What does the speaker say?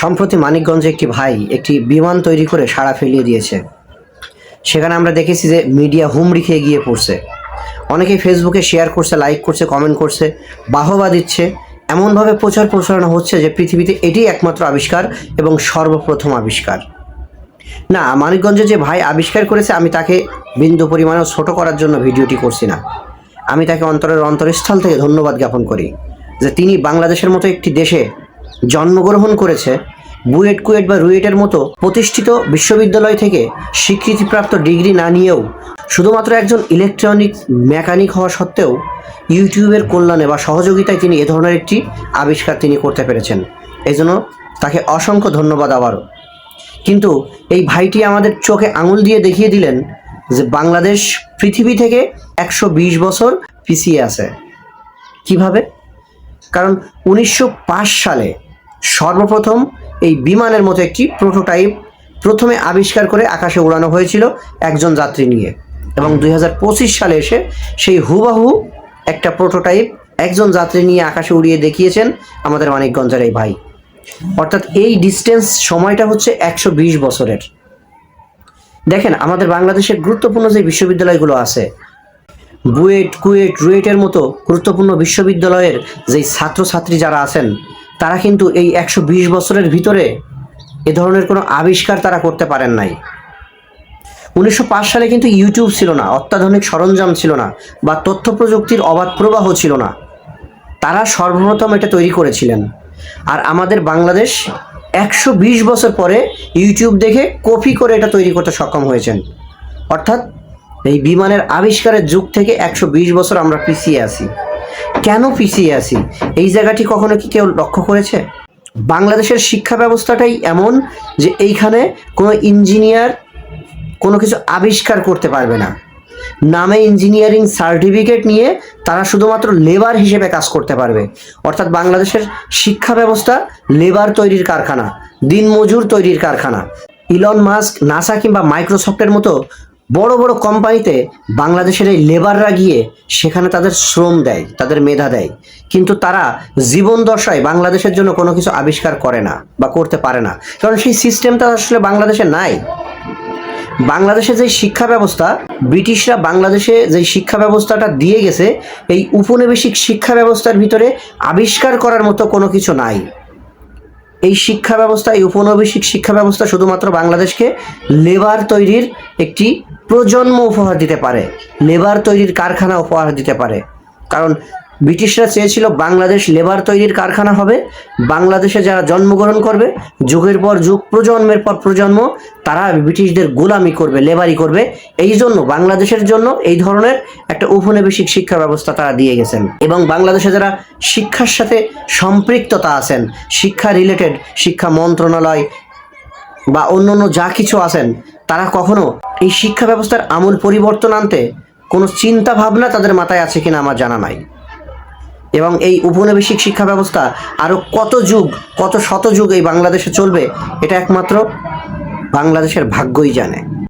সম্প্রতি মানিকগঞ্জে একটি ভাই একটি বিমান তৈরি করে সাড়া ফেলিয়ে দিয়েছে। সেখানে আমরা দেখেছি যে মিডিয়া হুমড়ি খেয়ে গিয়ে পড়ছে। অনেকেই ফেসবুকে শেয়ার করছে, লাইক করছে, কমেন্ট করছে, বাহবা দিচ্ছে। এমনভাবে প্রচার প্রচারণা হচ্ছে যে পৃথিবীতে এটাই একমাত্র আবিষ্কার এবং সর্বপ্রথম আবিষ্কার। না, মানিকগঞ্জে যে ভাই আবিষ্কার করেছে, আমি তাকে বিন্দু পরিমাণেও ছোট করার জন্য ভিডিওটি করছি না। আমি তাকে অন্তরের অন্তরস্থল থেকে ধন্যবাদ জ্ঞাপন করি যে তিনি বাংলাদেশের মতো একটি দেশে জন্মগ্রহণ করেছে। বুয়েট কুয়েট বা রুয়েটের মতো প্রতিষ্ঠিত বিশ্ববিদ্যালয় থেকে স্বীকৃতিপ্রাপ্ত ডিগ্রি না নিয়েও শুধুমাত্র একজন ইলেকট্রনিক মেকানিক হওয়া সত্ত্বেও ইউটিউবের কল্যাণে বা সহযোগিতায় তিনি এ ধরনের একটি আবিষ্কার তিনি করতে পেরেছেন। এই জন্য তাকে অসংখ্য ধন্যবাদ আবারও। কিন্তু এই ভাইটি আমাদের চোখে আঙুল দিয়ে দেখিয়ে দিলেন যে বাংলাদেশ পৃথিবী থেকে একশো বিশ বছর পিছিয়ে আছে। কীভাবে? কারণ উনিশশো পাঁচ সালে সর্বপ্রথম এই বিমানের মতো একটি প্রোটোটাইপ প্রথমে আবিষ্কার করে আকাশে উড়ানো হয়েছিল একজন যাত্রী নিয়ে এবং দুই হাজার পঁচিশ সালে এসে সেই হুবাহু একটা প্রোটোটাইপ একজন যাত্রী নিয়ে আকাশে উড়িয়ে দেখিয়েছেন আমাদের মানিকগঞ্জের এই ভাই। অর্থাৎ এই ডিস্টেন্স সময়টা হচ্ছে একশো বিশ বছরের। দেখেন, আমাদের বাংলাদেশের গুরুত্বপূর্ণ যে বিশ্ববিদ্যালয়গুলো আছে, বুয়েট, কুয়েট, রুয়েটের মতো গুরুত্বপূর্ণ বিশ্ববিদ্যালয়ের যেই ছাত্রছাত্রী যারা আছেন তারা কিন্তু এই একশো বিশ বছরের ভিতরে এ ধরনের কোনো আবিষ্কার তারা করতে পারেন নাই। উনিশশো পাঁচ সালে কিন্তু ইউটিউব ছিল না, অত্যাধুনিক সরঞ্জাম ছিল না বা তথ্য প্রযুক্তির অবাধ প্রবাহ ছিল না। তারা সর্বপ্রথম এটা তৈরি করেছিলেন। আর আমাদের বাংলাদেশ একশো বিশ বছর পরে ইউটিউব দেখে কপি করে এটা তৈরি করতে সক্ষম হয়েছেন। অর্থাৎ এই বিমানের আবিষ্কারের যুগ থেকে একশো বিশ বছর আমরা পিছিয়ে আছি। কেন পিছিয়ে আছি? এই জায়গাটি কখনো কি কেউ লক্ষ্য করেছে? বাংলাদেশের শিক্ষা ব্যবস্থাটাই এমন যে এইখানে কোনো ইঞ্জিনিয়ার কোনো কিছু আবিষ্কার করতে পারবে না। নামে ইঞ্জিনিয়ারিং সার্টিফিকেট নিয়ে তারা শুধুমাত্র লেবার হিসেবে কাজ করতে পারবে। অর্থাৎ বাংলাদেশের শিক্ষা ব্যবস্থা লেবার তৈরির কারখানা, দিনমজুর তৈরির কারখানা। ইলন মাস্ক, নাসা কিংবা মাইক্রোসফটের মতো বড় বড় কোম্পানিতে বাংলাদেশের এই লেবাররা গিয়ে সেখানে তাদের শ্রম দেয়, তাদের মেধা দেয়। কিন্তু তারা জীবন দশায় বাংলাদেশের জন্য কোনো কিছু আবিষ্কার করে না বা করতে পারে না। কারণ সেই সিস্টেমটা আসলে বাংলাদেশে নাই। বাংলাদেশে যে শিক্ষা ব্যবস্থা, ব্রিটিশরা বাংলাদেশে যে শিক্ষা ব্যবস্থাটা দিয়ে গেছে, এই উপনিবেশিক শিক্ষা ব্যবস্থার ভিতরে আবিষ্কার করার মতো কোনো কিছু নাই। এই শিক্ষা ব্যবস্থা, এই উপনিবেশিক শিক্ষা ব্যবস্থা শুধুমাত্র বাংলাদেশকে লেবার তৈরির একটি প্রজন্ম উপহার দিতে পারে, লেবার তৈরির কারখানা উপহার দিতে পারে। কারণ ব্রিটিশরা চেয়েছিল বাংলাদেশ লেবার তৈরির কারখানা হবে, বাংলাদেশে যারা জন্মগ্রহণ করবে, যুগের পর যুগ, প্রজন্মের পর প্রজন্ম, তারা ব্রিটিশদের গোলামি করবে, লেবারি করবে। এই জন্য বাংলাদেশের জন্য এই ধরনের একটা উপনিবেশিক শিক্ষা ব্যবস্থা তারা দিয়ে গেছেন। এবং বাংলাদেশে যারা শিক্ষার সাথে সম্পৃক্ততা আছেন, শিক্ষা রিলেটেড শিক্ষা মন্ত্রণালয় বা অন্য অন্য যা কিছু আছেন, তারা কখনো এই শিক্ষা ব্যবস্থার আমূল পরিবর্তন আনতে কোনো চিন্তা ভাবনা তাদের মাথায় আছে কিনা আমার জানা নাই। এবং এই উপনিবেশিক শিক্ষা ব্যবস্থা আরও কত যুগ, কত শত যুগ এই বাংলাদেশে চলবে, এটা একমাত্র বাংলাদেশের ভাগ্যই জানে।